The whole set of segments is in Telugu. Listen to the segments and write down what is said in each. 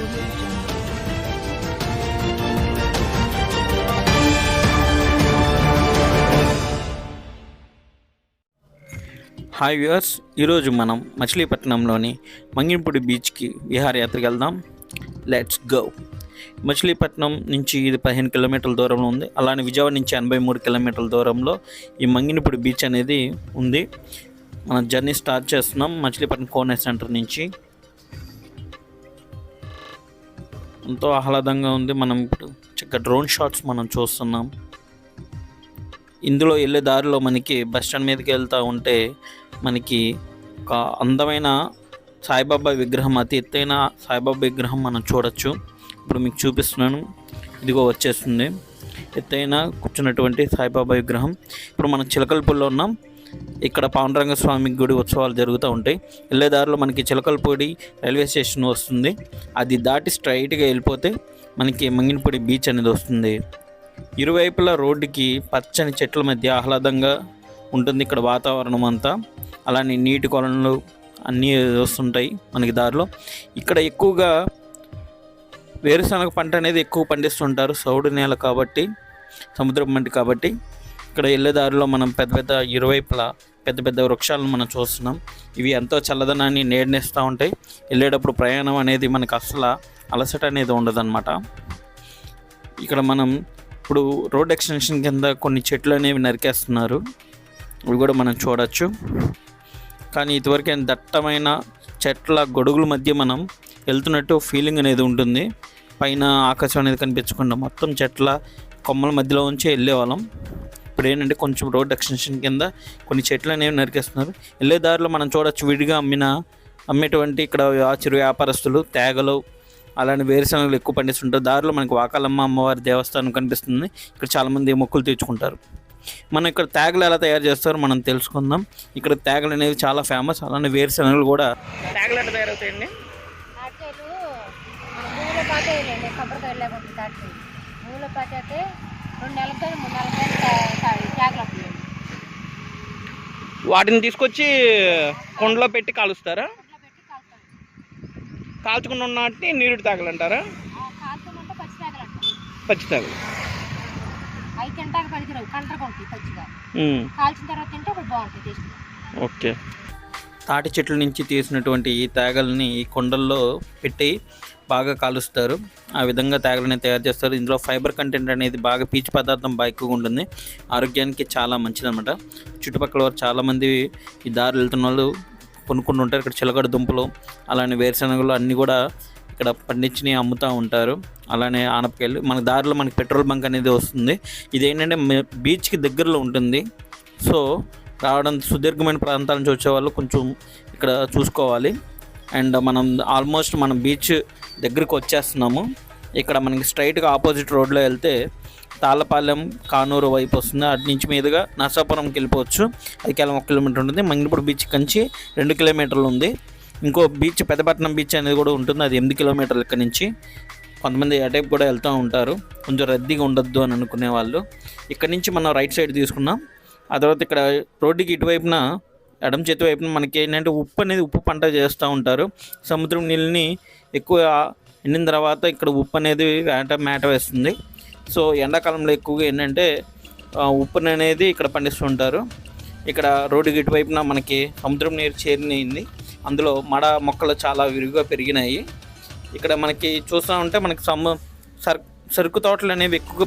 హాయ్ వ్యూవర్స్ ఈరోజు మనం మచిలీపట్నంలోని మంగినపూడి బీచ్కి విహారయాత్రకి వెళ్దాం. లెట్స్ గో మచిలీపట్నం నుంచి ఇది పదిహేను కిలోమీటర్ల దూరంలో ఉంది. అలానే విజయవాడ నుంచి ఎనభై మూడు కిలోమీటర్ల దూరంలో ఈ మంగినపూడి బీచ్ అనేది ఉంది. మనం జర్నీ స్టార్ట్ చేస్తున్నాం మచిలీపట్నం కోనే సెంటర్ నుంచి. ఎంతో ఆహ్లాదంగా ఉంది. మనం ఇప్పుడు చక్కగా డ్రోన్ షాట్స్ మనం చూస్తున్నాం. ఇందులో వెళ్ళే దారిలో మనకి బస్ స్టాండ్ మీదకి వెళ్తూ ఉంటే మనకి ఒక అందమైన సాయిబాబా విగ్రహం అతి ఎత్తైన సాయిబాబా విగ్రహం మనం చూడొచ్చు. ఇప్పుడు మీకు చూపిస్తున్నాను. ఇదిగో వచ్చేస్తుంది. ఎత్తైన కూర్చున్నటువంటి సాయిబాబా విగ్రహం. ఇప్పుడు మనం చిలకలపూడిలో ఉన్నాం. ఇక్కడ పాండురంగ స్వామి గుడి ఉత్సవాలు జరుగుతూ ఉంటాయి. వెళ్ళే దారిలో మనకి చిలకలపూడి రైల్వే స్టేషన్ వస్తుంది. అది దాటి స్ట్రైట్గా వెళ్ళిపోతే మనకి మంగినపూడి బీచ్ అనేది వస్తుంది. ఇరువైపులా రోడ్డుకి పచ్చని చెట్ల మధ్య ఆహ్లాదంగా ఉంటుంది ఇక్కడ వాతావరణం అంతా. అలానే నీటి కొలనులు అన్నీ వస్తుంటాయి మనకి దారిలో. ఇక్కడ ఎక్కువగా వేరుశనగ పంట అనేది ఎక్కువ పండిస్తుంటారు. సౌడు నేల కాబట్టి సముద్రం మంటి కాబట్టి. ఇక్కడ వెళ్ళే దారిలో మనం పెద్ద పెద్ద ఇరువైపులా పెద్ద పెద్ద వృక్షాలను మనం చూస్తున్నాం. ఇవి ఎంతో చల్లదనాన్ని నేడనిస్తూ ఉంటాయి. వెళ్ళేటప్పుడు ప్రయాణం అనేది మనకు అసలు అలసట అనేది ఉండదన్నమాట. ఇక్కడ మనం ఇప్పుడు రోడ్ ఎక్స్టెన్షన్ కింద కొన్ని చెట్లు అనేవి నరికేస్తున్నారు. ఇవి కూడా మనం చూడవచ్చు కానీ ఇదివరకే దట్టమైన చెట్ల గొడుగుల మధ్య మనం వెళ్తున్నట్టు ఫీలింగ్ అనేది ఉంటుంది. పైన ఆకాశం అనేది కనిపించకుండా మొత్తం చెట్ల కొమ్మల మధ్యలో ఉంచి వెళ్ళేవాళ్ళం. ఇప్పుడు ఏంటంటే కొంచెం రోడ్ ఎక్స్టెన్షన్ కింద కొన్ని చెట్లు అనేవి నరికేస్తున్నారు. వెళ్ళే దారిలో మనం చూడొచ్చు విడిగా అమ్మిన అమ్మేటువంటి ఇక్కడ చిరు వ్యాపారస్తులు తేగలు అలానే వేరుశనగలు ఎక్కువ పండిస్తుంటారు. దారిలో మనకి వాకాలమ్మ అమ్మవారి దేవస్థానం కనిపిస్తుంది. ఇక్కడ చాలామంది మొక్కులు తీర్చుకుంటారు. మనం ఇక్కడ తేగలు ఎలా తయారు చేస్తారో మనం తెలుసుకుందాం. ఇక్కడ తేగలు అనేవి చాలా ఫేమస్. అలానే వేరుశనగలు కూడా తేగలు ఎట్లా తయారవుతాయండి? తాటికాయలు మూల పాట వేయలేండి కొబ్బరికాయలు లేకుండా తాటికాయలు మూల పాట అయితే వాటిని తీసుకొచ్చి కొండలో పెట్టి కాలుస్తారా? కాల్చుకున్న వాటిని నీరుడు తాగలంటారా? పచ్చి తాగలు. అవి తింటాక పనికిరావు కంటరకు ఉంటాయి పచ్చిగా కాల్చిన తర్వాత తింటే అప్పుడు టేస్ట్ ఓకే. తాటి చెట్ల నుంచి తీసినటువంటి ఈ తేగల్ని ఈ కొండల్లో పెట్టి బాగా కాలుస్తారు. ఆ విధంగా తేగలని తయారు చేస్తారు. ఇందులో ఫైబర్ కంటెంట్ అనేది బాగా పీచు పదార్థం బాగా ఎక్కువగా ఉంటుంది. ఆరోగ్యానికి చాలా మంచిదన్నమాట. చుట్టుపక్కల వారు చాలామంది ఈ దారి వెళ్తున్న వాళ్ళు కొనుక్కుంటూ ఉంటారు. ఇక్కడ చిలకడ దుంపలు అలానే వేరుశనగలు అన్నీ కూడా ఇక్కడ పండించినవి అమ్ముతూ ఉంటారు. అలానే ఆనపకాయలు. మన దారిలో మనకి పెట్రోల్ బంక్ అనేది వస్తుంది. ఇది ఏంటంటే బీచ్కి దగ్గరలో ఉంటుంది. సో రావడం సుదీర్ఘమైన ప్రాంతాల నుంచి వచ్చేవాళ్ళు కొంచెం ఇక్కడ చూసుకోవాలి. అండ్ మనం ఆల్మోస్ట్ మనం బీచ్ దగ్గరికి వచ్చేస్తున్నాము. ఇక్కడ మనకి స్ట్రైట్గా ఆపోజిట్ రోడ్లో వెళ్తే తాళ్ళపాలెం కానూరు వైపు వస్తుంది. అటు నుంచి మీదుగా నర్సాపురంకి వెళ్ళిపోవచ్చు. అది కేవలం ఒక కిలోమీటర్ ఉంటుంది. మంగినపూడి బీచ్ కంచి రెండు కిలోమీటర్లు ఉంది. ఇంకో బీచ్ పెద్దపట్నం బీచ్ అనేది కూడా ఉంటుంది. అది ఎనిమిది కిలోమీటర్లు ఇక్కడ నుంచి. కొంతమంది అటైపు కూడా వెళ్తూ ఉంటారు. కొంచెం రద్దీగా ఉండొద్దు అని అనుకునే వాళ్ళు. ఇక్కడ నుంచి మనం రైట్ సైడ్ తీసుకున్నాం ఆ తర్వాత ఇక్కడ రోడ్డుకి ఇటువైపున ఎడం చేతి వైపున మనకి ఏంటంటే ఉప్పు అనేది ఉప్పు పంట చేస్తూ ఉంటారు. సముద్రం నీళ్ళని ఎక్కువ ఎండిన తర్వాత ఇక్కడ ఉప్పు అనేది వేట మేట వేస్తుంది. సో ఎండాకాలంలో ఎక్కువగా ఏంటంటే ఉప్పుని అనేది ఇక్కడ పండిస్తుంటారు ఇక్కడ రోడ్డు ఇటువైపున మనకి సముద్రం నీరు చేరినయింది అందులో మడ మొక్కలు చాలా విరివిగా పెరిగినాయి. ఇక్కడ మనకి చూస్తూ ఉంటే మనకి సమ సర్ సరుకు తోటలు అనేవి ఎక్కువగా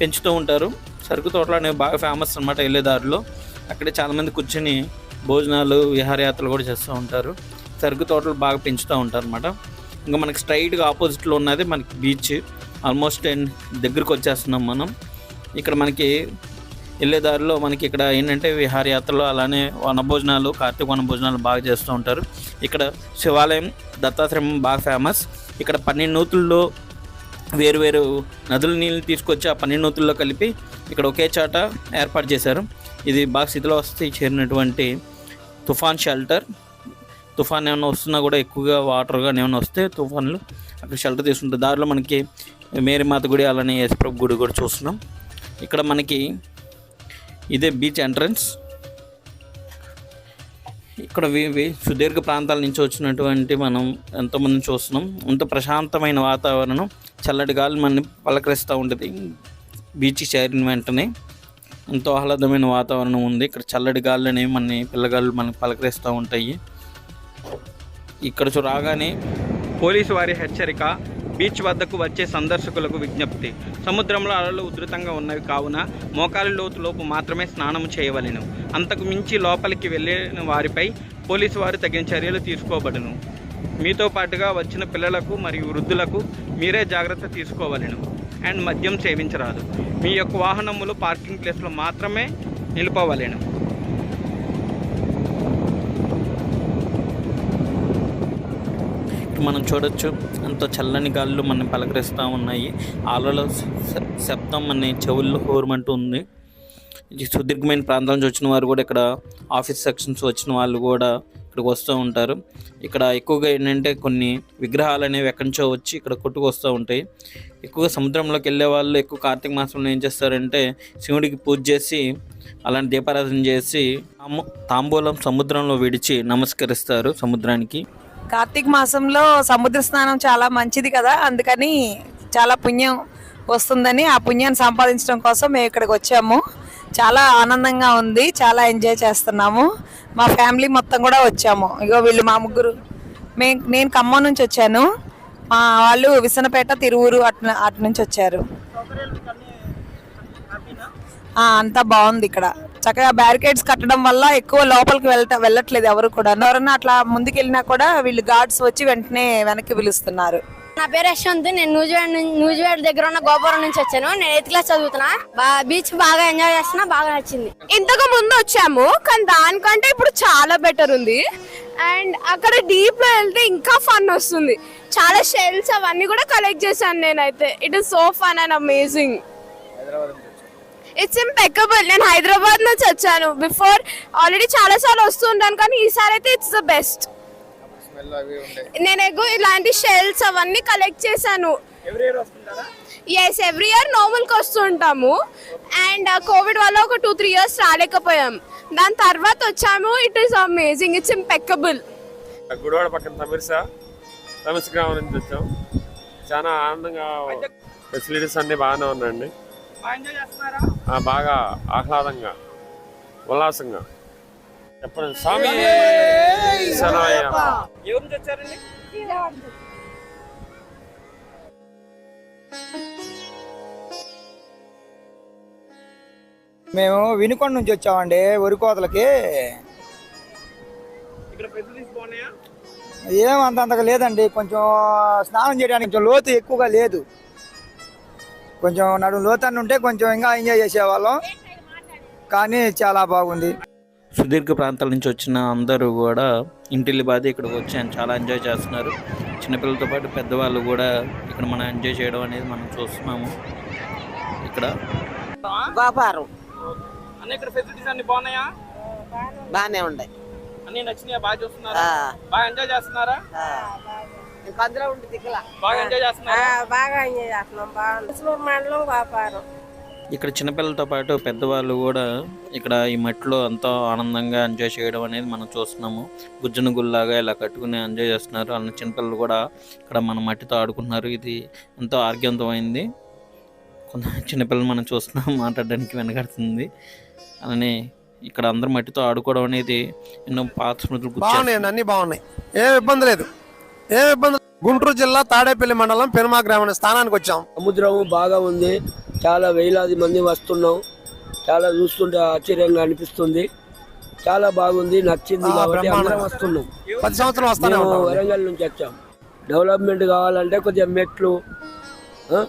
పెంచుతూ ఉంటారు. సరుకు తోటలు అనేవి బాగా ఫేమస్ అనమాట వెళ్ళే దారిలో. అక్కడే చాలామంది కూర్చొని భోజనాలు విహారయాత్రలు కూడా చేస్తూ ఉంటారు. సరుకు తోటలు బాగా పెంచుతూ ఉంటారు అనమాట ఇంకా మనకి స్ట్రైట్గా ఆపోజిట్లో ఉన్నది మనకి బీచ్. ఆల్మోస్ట్ దగ్గరికి వచ్చేస్తున్నాం మనం. ఇక్కడ మనకి వెళ్ళే దారిలో మనకి ఇక్కడ ఏంటంటే విహారయాత్రలు అలానే వనభోజనాలు కార్తీక వనభోజనాలు బాగా చేస్తూ ఉంటారు. ఇక్కడ శివాలయం దత్తాశ్రమం బాగా ఫేమస్. ఇక్కడ పన్నెండు నూతుల్లో వేరు వేరు నదుల నీళ్ళు తీసుకొచ్చి ఆ పన్నెండు నూతుల్లో కలిపి ఇక్కడ ఒకే చాట ఏర్పాటు చేశారు. ఇది బాగా స్థితిలో చేరినటువంటి తుఫాన్ షెల్టర్. తుఫాన్ ఏమైనా వస్తున్నా కూడా ఎక్కువగా వాటర్ కానీ ఏమైనా వస్తే తుఫాన్లు అక్కడ షెల్టర్ తీసుకుంటారు. దారిలో మనకి మేరీమాత గుడి అలానే యేసుప్రభు గుడి కూడా చూస్తున్నాం. ఇక్కడ మనకి ఇదే బీచ్ ఎంట్రన్స్ ఇక్కడ సుదీర్ఘ ప్రాంతాల నుంచి వచ్చినటువంటి మనం ఎంతోమంది చూస్తున్నాం. అంత ప్రశాంతమైన వాతావరణం చల్లటి గాలి మనని పలకరిస్తూ ఉంటుంది. బీచ్కి చేరిన వెంటనే ఎంతో ఆహ్లాదమైన వాతావరణం ఉంది. ఇక్కడ చల్లటి గాలు అనేవి మన పిల్లగాళ్ళు మనకి పలకరిస్తూ ఉంటాయి. ఇక్కడ చూ- రాగానే పోలీసు వారి హెచ్చరిక బీచ్ వద్దకు వచ్చే సందర్శకులకు విజ్ఞప్తి. సముద్రంలో అలలు ఉధృతంగా ఉన్నవి కావున మోకాలి లోతులోపు మాత్రమే స్నానం చేయవలెను. అంతకు మించి లోపలికి వెళ్ళిన వారిపై పోలీసు వారు తగిన చర్యలు తీసుకోబడును. మీతో పాటుగా వచ్చిన పిల్లలకు మరియు వృద్ధులకు మీరే జాగ్రత్త తీసుకోవలెను. అండ్ మద్యం సేవించరాదు. మీ యొక్క వాహనములు పార్కింగ్ ప్లేస్లో మాత్రమే నిలుపవలెను. మనం చూడొచ్చు. ఎంతో చల్లని గాలులు మనం పలకరిస్తూ ఉన్నాయి. అలల శబ్దం మన చెవుల్లో హోరమంటూ ఉంది. ఈ సుదీర్ఘమైన ప్రాంతాల నుంచి వచ్చిన వారు కూడా ఇక్కడ ఆఫీస్ సెక్షన్స్ వచ్చిన వాళ్ళు కూడా ఇక్కడికి వస్తూ ఉంటారు. ఇక్కడ ఎక్కువగా ఏంటంటే కొన్ని విగ్రహాలు అనేవి ఎక్కడి నుంచో వచ్చి ఇక్కడ కొట్టుకు వస్తూ ఉంటాయి. ఎక్కువగా సముద్రంలోకి వెళ్ళే వాళ్ళు ఎక్కువ కార్తీక మాసంలో ఏం చేస్తారంటే శివుడికి పూజ చేసి అలాంటి దీపారాధన చేసి తాము- తాంబూలం సముద్రంలో విడిచి నమస్కరిస్తారు సముద్రానికి. కార్తీక మాసంలో సముద్ర స్నానం చాలా మంచిది కదా అందుకని చాలా పుణ్యం వస్తుందని ఆ పుణ్యాన్ని సంపాదించడం కోసం మేము ఇక్కడికి వచ్చాము. చాలా ఆనందంగా ఉంది చాలా ఎంజాయ్ చేస్తున్నాము. మా ఫ్యామిలీ మొత్తం కూడా వచ్చాము. ఇగో వీళ్ళు మా ముగ్గురు. మే నేను ఖమ్మం నుంచి వచ్చాను. మా వాళ్ళు విసనపేట తిరువురు అటు అటు నుంచి వచ్చారు. అంతా బాగుంది ఇక్కడ. చక్కగా బ్యారికేడ్స్ కట్టడం వల్ల ఎక్కువ లోపలికి వెళ్ళట వెళ్ళట్లేదు ఎవరు కూడా. ఎవరన్నా అట్లా ముందుకెళ్ళినా కూడా వీళ్ళు గార్డ్స్ వచ్చి వెంటనే వెనక్కి పిలుస్తున్నారు. నా పేరు యశ్వంత్. నేను న్యూజిలాండ్ న్యూజిలాండ్ దగ్గర ఉన్న గోపురం నుంచి వచ్చాను. నేను ఎయిత్ క్లాస్ చదువుతున్నా. బీచ్ బాగా ఎంజాయ్ చేస్తున్నా బాగా నచ్చింది. ఇంతకు ముందు వచ్చాము కానీ దానికంటే ఇప్పుడు చాలా బెటర్ ఉంది. అండ్ అక్కడ డీప్లో వెళ్తే ఇంకా ఫన్ వస్తుంది. చాలా షెల్స్ అవన్నీ కూడా కలెక్ట్ చేశాను నేనైతే. It is so fun and amazing it's impeccable నేను హైదరాబాద్ నుంచి వచ్చాను. బిఫోర్ ఆల్రెడీ చాలా సార్లు వస్తూ ఉంటాను కానీ ఈసారి అయితే ఇట్స్ ద బెస్ట్ నేను ఎగు ఇలాంటి షెల్స్ అవన్నీ కలెక్ట్ చేశాను. ఎస్ ఎవ్రీ ఇయర్ నార్మల్కి వస్తుంటాము అండ్ కోవిడ్ వల్ల ఒక టూ త్రీ ఇయర్స్ రాలేకపోయాం. దాని తర్వాత వచ్చాము. It is amazing it's impeccable Gudivada పక్కన తమిర్సా తమిర్స్ గ్రామం నుంచి వచ్చాం. చాలా ఆనందంగా ఫెసిలిటీస్ అన్ని బాగానే ఉన్నాయండి. బాగా ఆహ్లాదంగా ఉల్లాసంగా. చెప్పండి. స్వామి. ఎవరు మేము వినుకొండ నుంచి వచ్చామండి వరికోతలకి. ఇక్కడ ఫెసిలిటీస్ బాగున్నాయా? ఏం అంత అంతగా లేదండి కొంచెం స్నానం చేయడానికి కొంచెం లోతు ఎక్కువగా లేదు. కొంచెం నడుము లోతన్న ఉంటే కొంచెం ఇంకా ఎంజాయ్ చేసేవాళ్ళం. కానీ చాలా బాగుంది. సుదీర్ఘ ప్రాంతాల నుంచి వచ్చిన అందరూ కూడా ఇంటిల్లి బాధ ఇక్కడికి వచ్చి చాలా ఎంజాయ్ చేస్తున్నారు. చిన్నపిల్లలతో పాటు పెద్దవాళ్ళు కూడా ఇక్కడ మనం ఎంజాయ్ చేయడం అనేది మనం చూస్తున్నాము. ఇక్కడ? గోపారం అన్న ఇక్కడ ఫెసిలిటీస్ అన్ని బాగున్నాయా? బాగానే ఉన్నాయి. అన్ని నచ్చినాయా? బాగా చూస్తున్నారా? ఆ, బాగా ఎంజాయ్ చేస్తున్నారా? ఉండి దిక్కుల బాగా ఎంజాయ్ చేస్తున్నారా? బాగా ఎంజాయ్ చేస్తున్నాం. బాగా మండలం వ్యాపారం. ఇక్కడ చిన్నపిల్లలతో పాటు పెద్దవాళ్ళు కూడా ఇక్కడ ఈ మట్టిలో ఎంతో ఆనందంగా ఎంజాయ్ చేయడం అనేది మనం చూస్తున్నాము. గుజ్జన గుల్లాగా ఇలా కట్టుకుని ఎంజాయ్ చేస్తున్నారు. అన్న చిన్నపిల్లలు కూడా ఇక్కడ మన మట్టితో ఆడుకుంటున్నారు. ఇది ఎంతో ఆరోగ్యవంతమైంది. కొంత చిన్నపిల్లలు మనం చూస్తున్నాం మాట్లాడడానికి వెనకడుతుంది. అలానే ఇక్కడ అందరు మట్టితో ఆడుకోవడం అనేది ఎన్నో పాత స్మృతులు. బాగున్నాయండి అన్ని బాగున్నాయి. ఏం ఇబ్బంది లేదు. ఏం ఇబ్బంది. గుంటూరు జిల్లా తాడేపల్లి మండలం పెనుమా గ్రామం స్థానానికి వచ్చాం. సముద్రం బాగా ఉంది. చాలా వేలాది మంది వస్తున్నాం. చాలా చూస్తుంటే ఆశ్చర్యంగా అనిపిస్తుంది. చాలా బాగుంది నచ్చింది కాబట్టి. అందరం వస్తున్నాం. పది సంవత్సరం వస్తానే మేము ఉంటాం. వరంగల్ నుంచి వచ్చాం. డెవలప్మెంట్ కావాలంటే కొద్దిగా మెట్లు ఆ,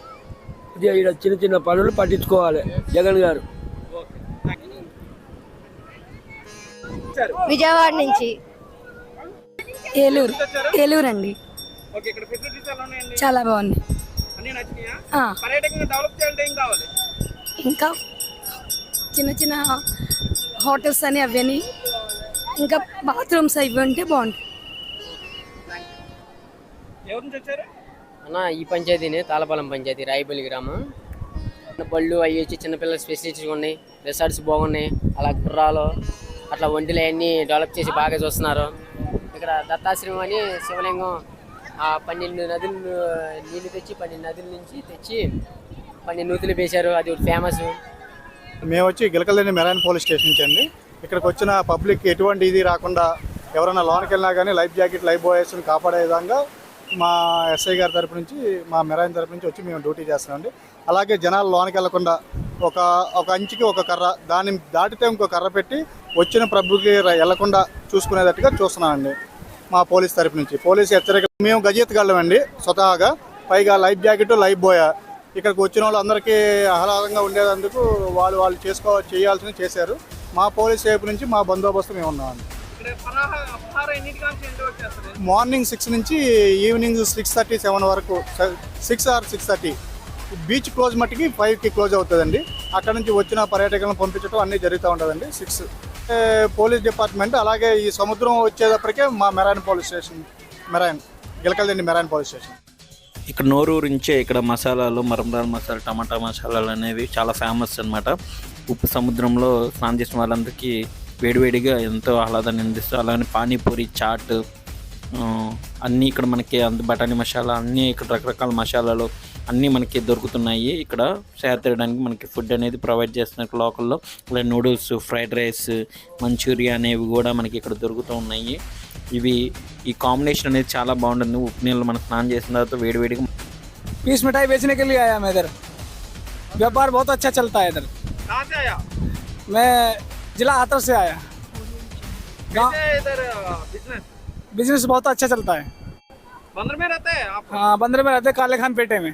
కొద్దిగా ఈడ చిన్న చిన్న పనులు పట్టించుకోవాలి. జగన్ గారు. విజయవాడ నుంచి. ఏలూరు. ఏలూరు అండి చాలా బాగుంది ఇంకా చిన్న చిన్న హోటల్స్ అని అవని ఇంకా బాత్రూమ్స్ అవి ఉంటే బాగుంటుంది. అన్న ఈ పంచాయతీనే తాళపాలెం పంచాయతీ రాయిపల్లి గ్రామం. బళ్ళు అవి వచ్చి చిన్నపిల్లల ఫెసిలిటీస్ ఉన్నాయి రిసార్ట్స్ బాగున్నాయి అలా గుర్రాలు అట్లా ఒంటిలో అన్ని డెవలప్ చేసి బాగా చూస్తున్నారు. ఇక్కడ దత్తాశ్రమం అని శివలింగం ఆ పన్నెండు నదులు నీళ్ళు తెచ్చి పన్నెండు నదుల నుంచి తెచ్చి పన్నెండు నూతులు వేశారు. అది ఫేమస్ మేము వచ్చి గిలకలేని మెరైన్ పోలీస్ స్టేషన్ నుంచి అండి. ఇక్కడికి వచ్చిన పబ్లిక్ ఎటువంటి ఇది రాకుండా ఎవరైనా లోనికి వెళ్ళినా కానీ లైఫ్ జాకెట్ లైఫ్ బాయ్స్ని కాపాడే విధంగా మా ఎస్ఐ గారి తరపు నుంచి మా మెరైన్ తరపు నుంచి వచ్చి మేము డ్యూటీ చేస్తున్నామండి అలాగే జనాలు లోనికి వెళ్ళకుండా ఒక ఒక అంచుకి ఒక కర్ర దాన్ని దాటితే ఇంకో కర్ర పెట్టి వచ్చిన ప్రభుకి వెళ్ళకుండా చూసుకునేటట్టుగా చూస్తున్నామండి మా పోలీస్ తరపు నుంచి. పోలీస్ హెచ్చరిక మేము గజెత్తుగలం అండి స్వతహాగా. పైగా లైఫ్ జాకెట్ లైఫ్ బోయా. ఇక్కడికి వచ్చిన వాళ్ళు అందరికీ ఆహ్లాదంగా ఉండేందుకు వాళ్ళు వాళ్ళు చేసుకో చేయాల్సింది చేశారు. మా పోలీస్ వైపు నుంచి మా బందోబస్తు మేము ఉన్నామండి. మార్నింగ్ సిక్స్ నుంచి ఈవినింగ్ సిక్స్ థర్టీ సెవెన్ వరకు six or six thirty. Beach close మట్టికి ఫైవ్కి క్లోజ్ అవుతుందండి. అక్కడ నుంచి వచ్చిన పర్యాటకులను పంపించడం అన్నీ జరుగుతూ ఉంటుందండి సిక్స్. పోలీస్ డిపార్ట్మెంట్ అలాగే ఈ సముద్రం వచ్చేటప్పటికే మా marine police station marine Gilakaladindi marine police station. ఇక్కడ నోరూరించే ఇక్కడ మసాలాలు మరంరాల మసాలా టమాటా మసాలాలు అనేవి చాలా ఫేమస్ అన్నమాట. ఉప్పు సముద్రంలో స్నానం చేసిన వాళ్ళందరికీ వేడివేడిగా ఎంతో ఆహ్లాదాన్ని అందిస్తారు అలానే పానీపూరి చాట్ అన్నీ ఇక్కడ మనకి అంత బఠానీ మసాలా అన్నీ ఇక్కడ రకరకాల మసాలాలు అన్నీ మనకి దొరుకుతున్నాయి ఇక్కడ షేర్ తీయడానికి మనకి ఫుడ్ అనేది ప్రొవైడ్ చేస్తున్నారు లోకల్లో అలాగే నూడిల్స్ ఫ్రైడ్ రైస్ మంచూరియా అనేవి కూడా మనకి ఇక్కడ దొరుకుతూ ఉన్నాయి ఇవి ఈ కాంబినేషన్ అనేది చాలా బాగుంటుంది ఉప్పు నీళ్ళు మనం స్నానం చేసిన తర్వాత వేడివేడిగా पीस मिठाई बेचने के लिए आया मैं इधर व्यापार बहुत अच्छा चलता है इधर कहाँ से आया मैं जिला हाथर से आया गाँव इधर बिजनेस बिजनेस बहुत अच्छा चलता है बंदर में रहते हैं आप हाँ बंदर में रहते हैं काले खान पेटे में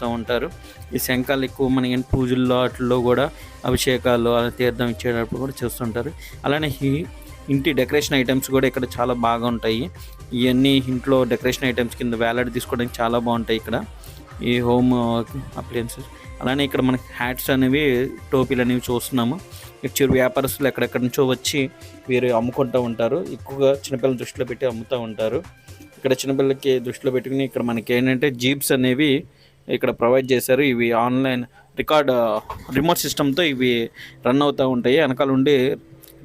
చేస్తూ ఉంటారు. ఈ శంఖాలు ఎక్కువ మనకి పూజల్లో వాటిల్లో కూడా అభిషేకాలు అలా తీర్థం ఇచ్చేటప్పుడు కూడా చేస్తుంటారు అలానే ఇంటి డెకరేషన్ ఐటమ్స్ కూడా ఇక్కడ చాలా బాగా ఉంటాయి. ఇవన్నీ ఇంట్లో డెకరేషన్ ఐటమ్స్ కింద వేలాడి తీసుకోవడానికి చాలా బాగుంటాయి ఇక్కడ. ఈ హోమ్ అప్లయన్సెస్. అలానే ఇక్కడ మనకి హ్యాట్స్ అనేవి టోపీలు అనేవి చూస్తున్నాము. ఇక్కడ చిరు వ్యాపారస్తులు ఎక్కడెక్కడి నుంచో వచ్చి వీరు అమ్ముకుంటూ ఉంటారు. ఎక్కువగా చిన్నపిల్లల దృష్టిలో పెట్టి అమ్ముతూ ఉంటారు. ఇక్కడ చిన్నపిల్లలకి దృష్టిలో పెట్టుకుని ఇక్కడ మనకి ఏంటంటే జీప్స్ అనేవి ఇక్కడ ప్రొవైడ్ చేశారు. ఇవి ఆన్లైన్ రికార్డ్ రిమోట్ సిస్టమ్తో ఇవి రన్ అవుతూ ఉంటాయి. వెనకాల ఉండి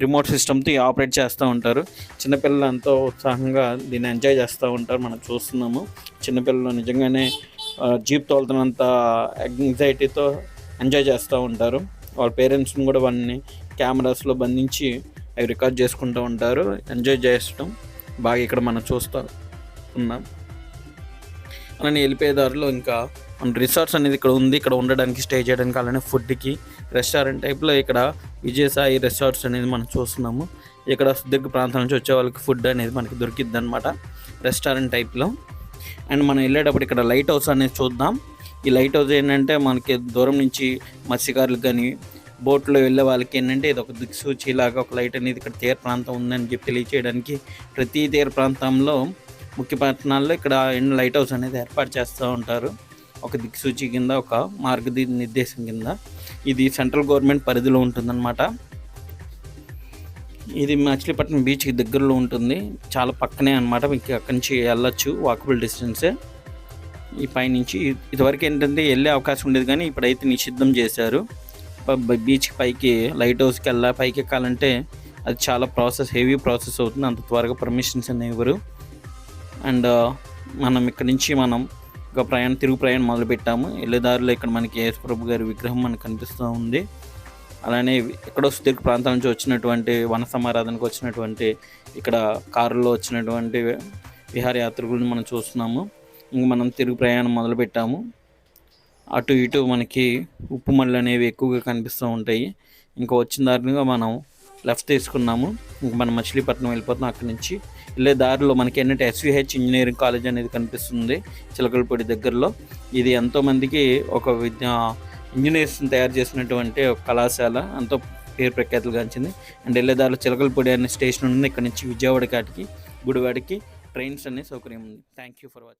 రిమోట్ సిస్టమ్తో ఆపరేట్ చేస్తూ ఉంటారు. చిన్నపిల్లలు ఎంతో ఉత్సాహంగా దీన్ని ఎంజాయ్ చేస్తూ ఉంటారు. మనం చూస్తున్నాము. చిన్నపిల్లలు నిజంగానే uh, జీప్ తోలుతున్నంత ఎంగ్జైటీతో ఎంజాయ్ చేస్తూ ఉంటారు. వాళ్ళ పేరెంట్స్ని కూడా వాళ్ళని కెమెరాస్లో బంధించి అవి రికార్డ్ చేసుకుంటూ ఉంటారు. ఎంజాయ్ చేసడం బాగా ఇక్కడ మనం చూస్తూ ఉన్నాం. అలానే వెళ్ళిపోయేదారిలో ఇంకా రిసార్ట్స్ అనేది ఇక్కడ ఉంది. ఇక్కడ ఉండడానికి స్టే చేయడానికి అలానే ఫుడ్కి రెస్టారెంట్ టైప్లో ఇక్కడ విజయసాయి రెసార్ట్స్ అనేది మనం చూస్తున్నాము. ఇక్కడ సుదీర్ఘ ప్రాంతం నుంచి వచ్చే వాళ్ళకి ఫుడ్ అనేది మనకి దొరికిద్ది అనమాట రెస్టారెంట్ టైప్లో అండ్ మనం వెళ్ళేటప్పుడు ఇక్కడ లైట్ హౌస్ అనేది చూద్దాం. ఈ లైట్ హౌస్ ఏంటంటే మనకి దూరం నుంచి మత్స్యకారులకు కానీ బోట్లో వెళ్ళే వాళ్ళకి ఏంటంటే ఇది ఒక దిక్సూచి లాగా ఒక లైట్ అనేది ఇక్కడ తీర ప్రాంతం ఉందని చెప్పి తెలియచేయడానికి ప్రతి తీర ప్రాంతంలో ముఖ్య పట్టణాల్లో ఇక్కడ ఎన్ని లైట్ హౌస్ అనేది ఏర్పాటు చేస్తూ ఉంటారు. ఒక దిక్సూచి కింద ఒక మార్గది నిర్దేశం కింద ఇది సెంట్రల్ గవర్నమెంట్ పరిధిలో ఉంటుందన్నమాట. ఇది మచిలీపట్నం బీచ్కి దగ్గరలో ఉంటుంది. చాలా పక్కనే అనమాట మీకు అక్కడి నుంచి వెళ్ళొచ్చు. వాకబుల్ డిస్టెన్సే ఈ పైనుంచి ఇదివరకు ఏంటంటే వెళ్ళే అవకాశం ఉండేది కానీ ఇప్పుడైతే నిషిద్ధం చేశారు. బీచ్ బీచ్కి పైకి లైట్ హౌస్కి వెళ్ళా పైకి ఎక్కాలంటే అది చాలా ప్రాసెస్ హెవీ ప్రాసెస్ అవుతుంది. అంత త్వరగా పర్మిషన్స్ అనేవి ఇవ్వరు. అండ్ మనం ఇక్కడి నుంచి మనం ఒక ప్రయాణం తిరుగు ప్రయాణం మొదలుపెట్టాము. వెళ్ళేదారిలో ఇక్కడ మనకి యేసుప్రభు గారి విగ్రహం మనకు కనిపిస్తూ ఉంది. అలానే ఎక్కడో సుదీర్ఘ ప్రాంతాల నుంచి వచ్చినటువంటి వన సమారాధనకు వచ్చినటువంటి ఇక్కడ కారులో వచ్చినటువంటి విహారయాత్రికులను మనం చూస్తున్నాము. ఇంక మనం తిరుగు ప్రయాణం మొదలుపెట్టాము. అటు ఇటు మనకి ఉప్పు మళ్ళు అనేవి ఎక్కువగా కనిపిస్తూ ఉంటాయి. ఇంకా వచ్చిన దారిగా మనం లెఫ్ట్ తీసుకున్నాము. ఇంక మనం మచిలీపట్నం వెళ్ళిపోతున్నాం. అక్కడి నుంచి వెళ్ళే దారిలో మనకి ఏంటంటే ఎస్విహెచ్ ఇంజనీరింగ్ కాలేజ్ అనేది కనిపిస్తుంది చిలకలపూడి దగ్గరలో. ఇది ఎంతోమందికి ఒక విద్య ఇంజనీర్స్ని తయారు చేసినటువంటి ఒక కళాశాల. ఎంతో పేరు ప్రఖ్యాతులు గాంచింది అండ్ వెళ్ళే దారిలో చిలకలపూడి అనే స్టేషన్ ఉంది. ఇక్కడ నుంచి విజయవాడ కాటికి గుడివాడికి ట్రైన్స్ అనే సౌకర్యం ఉంది. Thank you for watching